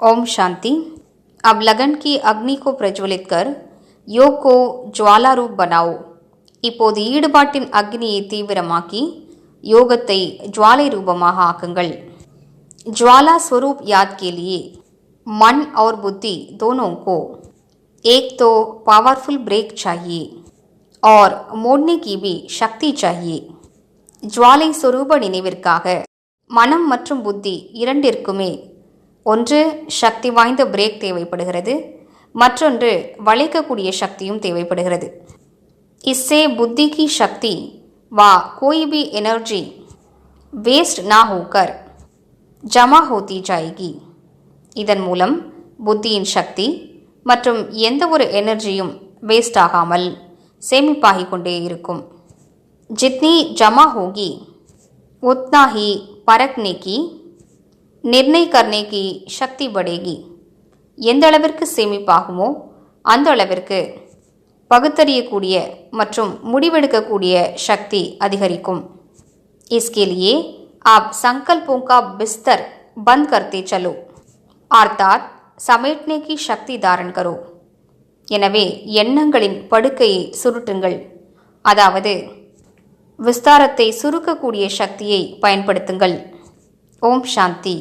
ओम शांति अब लगन की अग्नि को प्रज्वलित कर योग को ज्वाला रूप बनाओ இப்போது ஈடுபாட்டின் அக்னியை தீவிரமாக்கி யோகத்தை ஜுவாலை ரூபமாக ஆக்குங்கள் ज्वाला स्वरूप याद के लिए मन और बुद्धि दोनों को एक तो पावरफुल ब्रेक चाहिए और मोड़ने की भी शक्ति चाहिए ஜுவாலை சொரூப நினைவிற்காக மனம் மற்றும் புத்தி இரண்டிற்குமே ஒன்று சக்தி வாய்ந்த பிரேக் தேவைப்படுகிறது மற்றொன்று வளைக்கக்கூடிய சக்தியும் தேவைப்படுகிறது इससे बुद्धि की शक्ति व कोई भी एनर्जी वेस्ट ना होकर ஜமா ஹோத்தி ஜாயகி இதன் மூலம் புத்தியின் சக்தி மற்றும் எந்த ஒரு எனர்ஜியும் வேஸ்ட் ஆகாமல் சேமிப்பாகிக் கொண்டே இருக்கும் जितनी जमा होगी उतना ही परखने की निर्णय करने की शक्ति बढ़ेगी எந்த அளவிற்கு சேமிப்பாகுமோ அந்த அளவிற்கு பகுத்தறியக்கூடிய மற்றும் முடிவெடுக்கக்கூடிய சக்தி அதிகரிக்கும் इसके लिए आप संकल्पों का बिस्तर बंद करते चलो अर्थात समेटने की शक्ति धारण करो எனவே எண்ணங்களின் படுக்கையை சுருட்டுங்கள் அதாவது விஸ்தாரத்தை சுருக்கக்கூடிய சக்தியை பயன்படுத்துங்கள் ஓம் சாந்தி